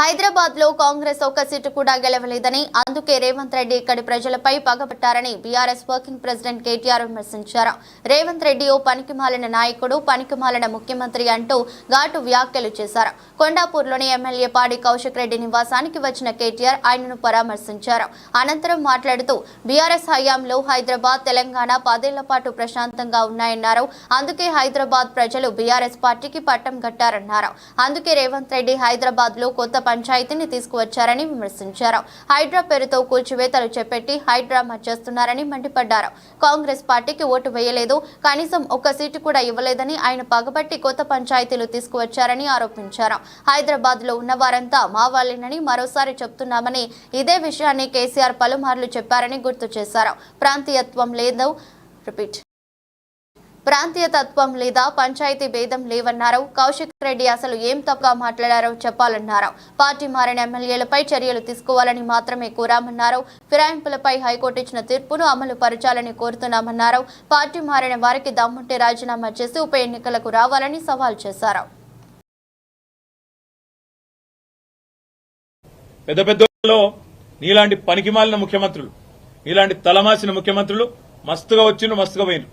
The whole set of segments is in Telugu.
హైదరాబాద్లో కాంగ్రెస్ ఒక్క సీటు కూడా గెలవలేదని అందుకే రేవంత్ రెడ్డి ఇక్కడి ప్రజలపై పగబట్టారని బీఆర్ఎస్ వర్కింగ్ ప్రెసిడెంట్ కేటీఆర్ విమర్శించారు. రేవంత్ రెడ్డి ఓ పనికిమాలిన నాయకుడు పనికిమాలిన ముఖ్యమంత్రి అంటూ ఘాటు వ్యాఖ్యలు చేశారు. కొండాపూర్లోని ఎమ్మెల్యే పాడి కౌశిక్ రెడ్డి నివాసానికి వచ్చిన కేటీఆర్ ఆయనను పరామర్శించారు. అనంతరం మాట్లాడుతూ బీఆర్ఎస్ హయాంలో హైదరాబాద్ తెలంగాణ పదేళ్ళ పాటు ప్రశాంతంగా ఉన్నాయన్నారు. అందుకే హైదరాబాద్ ప్రజలు బీఆర్ఎస్ పార్టీకి పట్టం కట్టారన్నారు. అందుకే రేవంత్ రెడ్డి హైదరాబాద్లో కొత్త పంచాయతీని తీసుకువచ్చారని విమర్శించారు. హైడ్రా పేరుతో కూల్చివేతలు చేపట్టి హైడ్రామా చేస్తున్నారని మండిపడ్డారు. కాంగ్రెస్ పార్టీకి ఓటు వేయలేదు. కనీసం ఒక్క సీటు కూడా ఇవ్వలేదని ఆయన పగబట్టి కొత్త పంచాయతీలు తీసుకువచ్చారని ఆరోపించారు. హైదరాబాద్లో ఉన్న వారంతా మా వాళ్ళేనని మరోసారి చెప్తున్నామని ఇదే విషయాన్ని కేసీఆర్ పలుమార్లు చెప్పారని గుర్తు చేశారు. ప్రాంతీయత్వం లేదు. రిపీట్. ప్రాంతీయ తత్వం లేదా పంచాయతీ భేదం లేవన్నారు. కౌశిక్ రెడ్డి అసలు ఏం తప్పుగా మాట్లాడారో చెప్పాలన్నారు. పార్టీ మారిన ఎమ్మెల్యేలపై చర్యలు తీసుకోవాలని మాత్రమే కోరామన్నారు. ఫిరాయింపులపై హైకోర్టు ఇచ్చిన తీర్పును అమలు పరచాలని కోరుతున్నామన్నారు. పార్టీ మారిన వారికి దమ్ముంటే రాజీనామా చేసి ఉప ఎన్నికలకు రావాలని సవాల్ చేశారు. పెద్ద పెద్దలో నీలాంటి పనికిమాలిన ముఖ్యమంత్రులు నీలాంటి తలమాసిన ముఖ్యమంత్రులు మస్తుగా వచ్చిండ్రు మస్తుగా పోయినరు.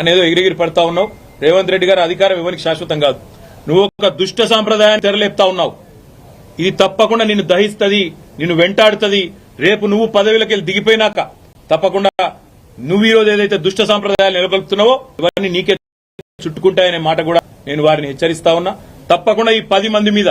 అనేదో ఎగిరిగిరి పడతా ఉన్నావు. రేవంత్ రెడ్డి గారు అధికారం ఇవ్వనికి శాశ్వతం కాదు. నువ్వు ఒక దుష్ట సాంప్రదాయాన్ని తెరలేపుతా ఉన్నావు. ఇది తప్పకుండా నిన్ను దహిస్తుంది నిన్ను వెంటాడుతుంది. రేపు నువ్వు పదవిలోకి వెళ్ళి దిగిపోయినాక తప్పకుండా నువ్వు ఈ రోజు ఏదైతే దుష్ట సాంప్రదాయాలు నెలకొల్పుతున్నావో ఇవన్నీ నీకే చుట్టుకుంటాయనే మాట కూడా నేను వారిని హెచ్చరిస్తా ఉన్నా. తప్పకుండా ఈ పది మంది మీద